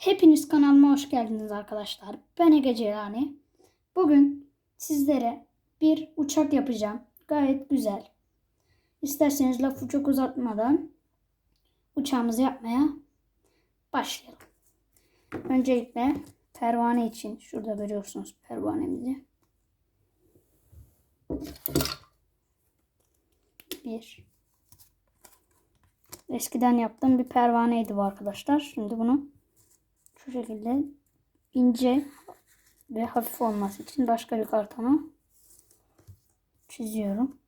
Hepiniz kanalıma hoş geldiniz arkadaşlar. Ben Ege Celani. Bugün sizlere bir uçak yapacağım. Gayet güzel. İsterseniz lafı çok uzatmadan uçağımızı yapmaya başlayalım. Öncelikle pervane için şurada görüyorsunuz pervanemizi. Bir. Eskiden yaptığım bir pervaneydi bu arkadaşlar. Şimdi bunu şu şekilde ince ve hafif olması için başka bir kartona çiziyorum.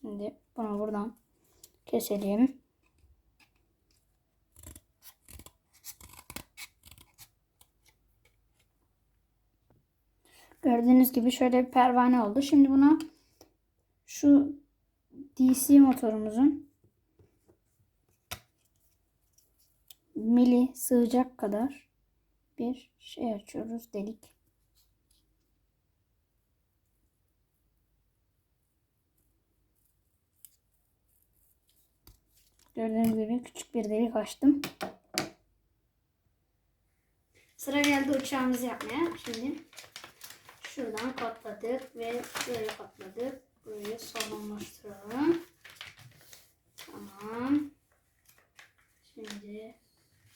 Şimdi bunu buradan keselim. Gördüğünüz gibi şöyle bir pervane oldu. Şimdi buna şu DC motorumuzun mili sığacak kadar bir şey açıyoruz delik. Gördüğünüz gibi küçük bir delik açtım. Sıra geldi uçağımızı yapmaya. Şimdi şuradan katladık ve böyle katladık. Burayı sağlamlaştıralım. Tamam. Şimdi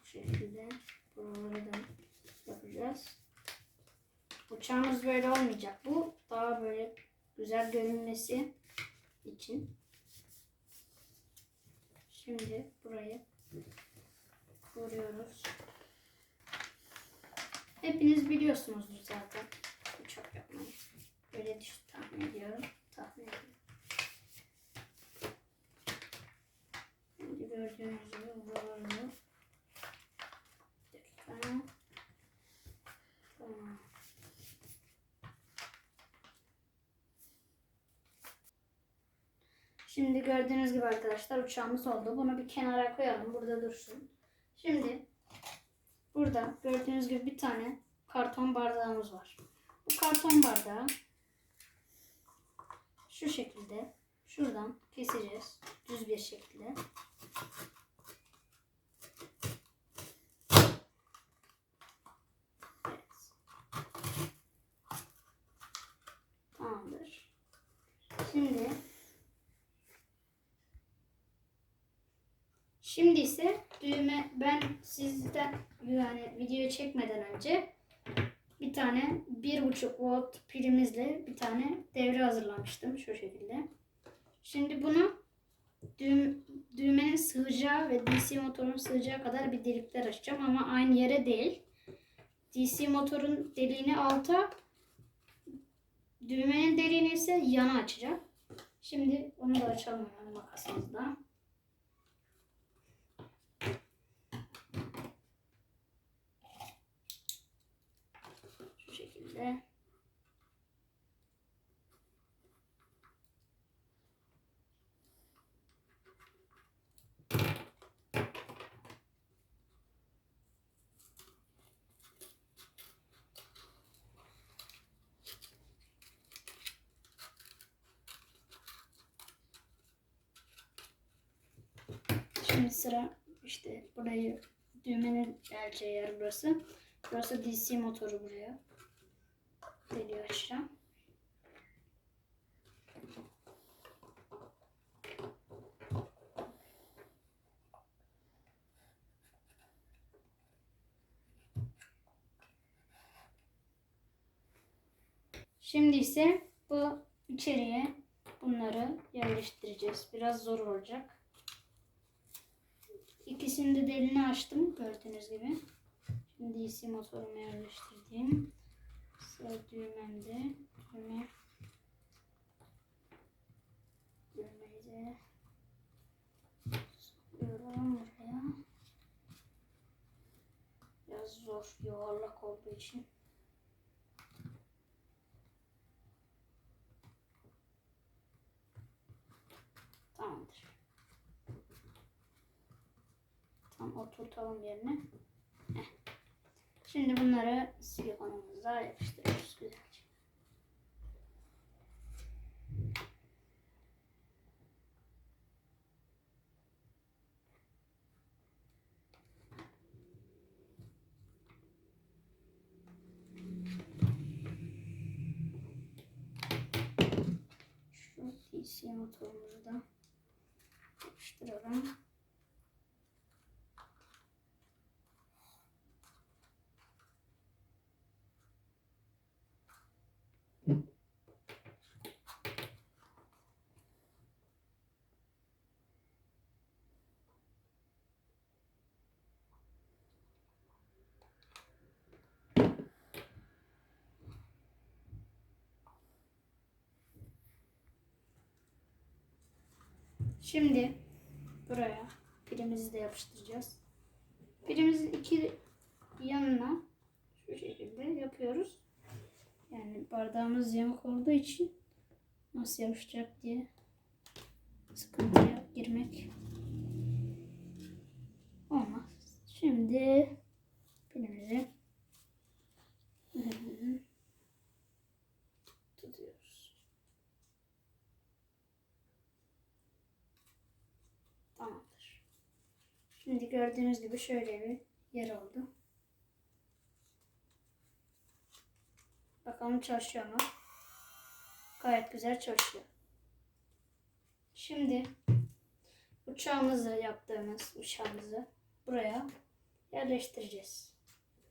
bu şekilde buraları da yapacağız. Uçağımız böyle olmayacak. Bu daha böyle güzel görünmesi için. Şimdi burayı kuruyoruz. Hepiniz biliyorsunuzdur zaten uçak yapmayı. Öyle düş tahmin ediyorum. Tahmin ediyorum. Şimdi gördüğünüz gibi buraları bir dakika. Tamam. Şimdi gördüğünüz gibi arkadaşlar uçağımız oldu. Bunu bir kenara koyalım. Burada dursun. Şimdi burada gördüğünüz gibi bir tane karton bardağımız var. Bu karton bardağı şu şekilde şuradan keseceğiz. Düz bir şekilde. Evet. Tamamdır. Şimdi Şimdi ise düğme ben sizden yani video çekmeden önce bir tane 1.5 volt pilimizle bir tane devre hazırlamıştım şu şekilde. Şimdi bunu düğüm, düğmenin sığacağı ve DC motorun sığacağı kadar bir delikler açacağım ama aynı yere değil. DC motorun deliğini alta, düğmenin deliğini ise yana açacağım. Şimdi onu da açalım yani makasımızla. Şekilde. Şimdi sıra işte burayı düğmenin geleceği yer burası. Burası DC motoru buraya. Deliği açacağım. Şimdi ise bu içeriye bunları yerleştireceğiz. Biraz zor olacak. İkisini de delini açtım gördüğünüz gibi. Şimdi DC motorumu yerleştirdim. Sıra düğmemde. Düğme. Düğmeyi de sokuyorum buraya. Biraz zor yuvarlak olduğu için. Tamamdır. Tam oturtalım yerine. Şimdi bunları silikonumuza yapıştırıyoruz güzelce. Şu DC motorumuzu da yapıştıralım. Şimdi buraya pilimizi de yapıştıracağız. Pilimizin iki yanına şu şekilde yapıyoruz. Yani bardağımız yamuk olduğu için nasıl yapışacak diye sıkıntıya girmek olmaz. Şimdi pilimizi tutuyoruz. Tamamdır. Şimdi gördüğünüz gibi şöyle bir yer oldu. Bakalım çalışıyor mu? Gayet güzel çalışıyor. Şimdi uçağımızı yaptığımız uçağımızı buraya yerleştireceğiz.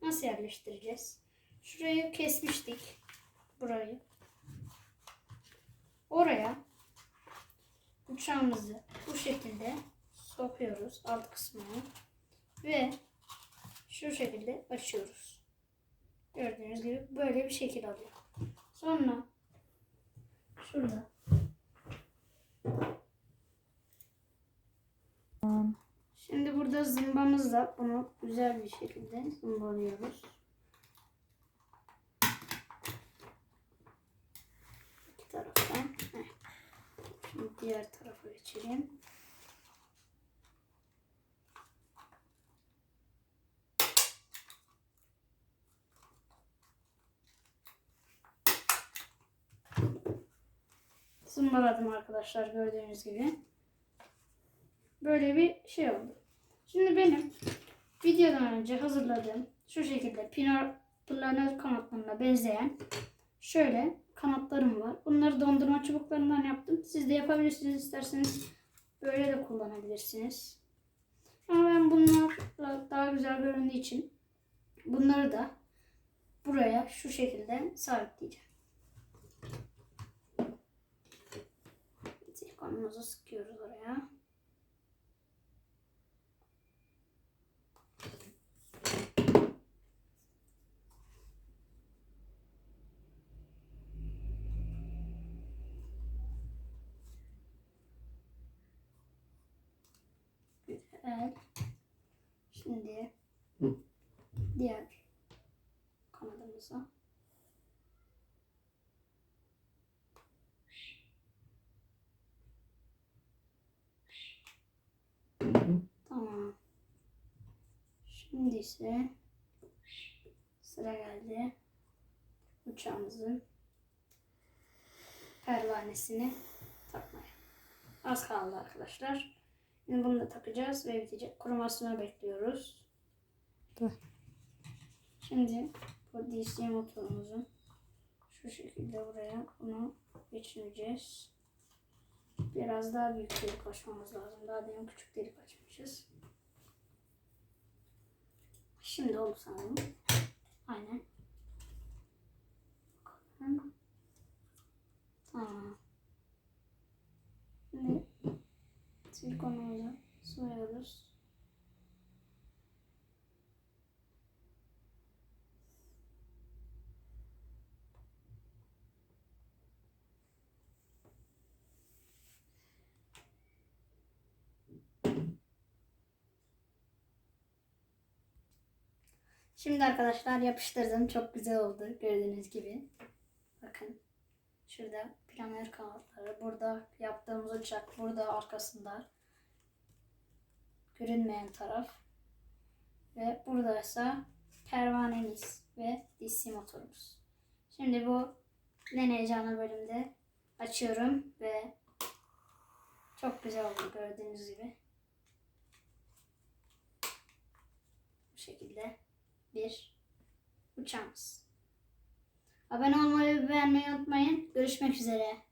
Nasıl yerleştireceğiz? Şurayı kesmiştik. Burayı. Oraya uçağımızı bu şekilde sokuyoruz alt kısmını ve şu şekilde açıyoruz. Gördüğünüz gibi böyle bir şekil alıyor. Sonra şurada Şimdi burada zımbamızla bunu güzel bir şekilde zımbalıyoruz. İki taraftan. Şimdi diğer tarafa geçelim. Zımbaladım arkadaşlar gördüğünüz gibi. Böyle bir şey oldu. Şimdi benim videodan önce hazırladığım şu şekilde pinar, planör kanatlarına benzeyen şöyle kanatlarım var. Bunları dondurma çubuklarından yaptım. Siz de yapabilirsiniz isterseniz böyle de kullanabilirsiniz. Ama ben bunlarla daha güzel göründüğü için bunları da buraya şu şekilde sabitleyeceğim. Silikonumuzu sıkıyoruz oraya. Güzel. Şimdi Hı. diğer kanadımıza Tamam. İse sıra geldi uçağımızın pervanesini takmaya. Az kaldı arkadaşlar. Şimdi bunu da takacağız ve bitecek. Kurumasını bekliyoruz. Dur. Şimdi bu DC motorumuzu şu şekilde buraya bunu geçireceğiz. Biraz daha büyük delik açmamız lazım. Daha demin küçük delik açmışız. Şimdi oldu sanırım. Aynen. Bakalım. Tamam. Şimdi silikonumuzu soyuyoruz. Şimdi arkadaşlar yapıştırdım. Çok güzel oldu gördüğünüz gibi. Bakın. Şurada planör kanatları. Burada yaptığımız uçak. Burada arkasında. Görünmeyen taraf. Ve buradaysa pervanemiz. DC motorumuz. Şimdi bu en heyecanlı bölümde açıyorum ve çok güzel oldu gördüğünüz gibi. Bu şekilde bir uçağımız. Abone olmayı ve beğenmeyi unutmayın. Görüşmek üzere.